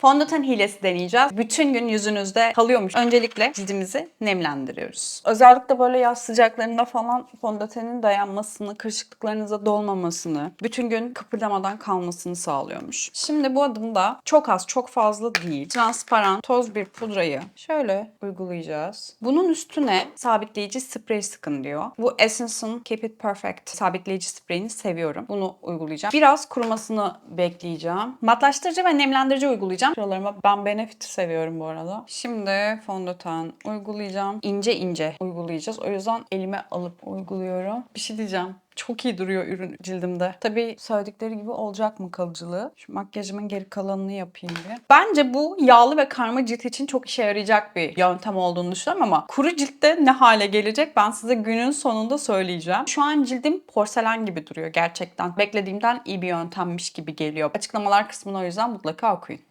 Fondöten hilesi deneyeceğiz. Bütün gün yüzünüzde kalıyormuş. Öncelikle cildimizi nemlendiriyoruz. Özellikle böyle yaz sıcaklarında falan fondötenin dayanmasını, kırışıklıklarınıza dolmamasını, bütün gün kıpırdamadan kalmasını sağlıyormuş. Şimdi bu adımda çok az, çok fazla değil. Transparan toz bir pudrayı şöyle uygulayacağız. Bunun üstüne sabitleyici sprey sıkın diyor. Bu Essence'ın Keep It Perfect sabitleyici spreyini seviyorum. Bunu uygulayacağım. Biraz kurumasını bekleyeceğim. Matlaştırıcı ve nemlendirici uygulayacağım. Şuralarıma ben Benefit'i seviyorum bu arada. Şimdi fondöten uygulayacağım. İnce ince uygulayacağız. O yüzden elime alıp uyguluyorum. Bir şey diyeceğim. Çok iyi duruyor ürün cildimde. Tabii söyledikleri gibi olacak mı kalıcılığı? Şu makyajımın geri kalanını yapayım bir. Bence bu yağlı ve karma cilt için çok işe yarayacak bir yöntem olduğunu düşünüyorum ama kuru ciltte ne hale gelecek ben size günün sonunda söyleyeceğim. Şu an cildim porselen gibi duruyor gerçekten. Beklediğimden iyi bir yöntemmiş gibi geliyor. Açıklamalar kısmını o yüzden mutlaka okuyun.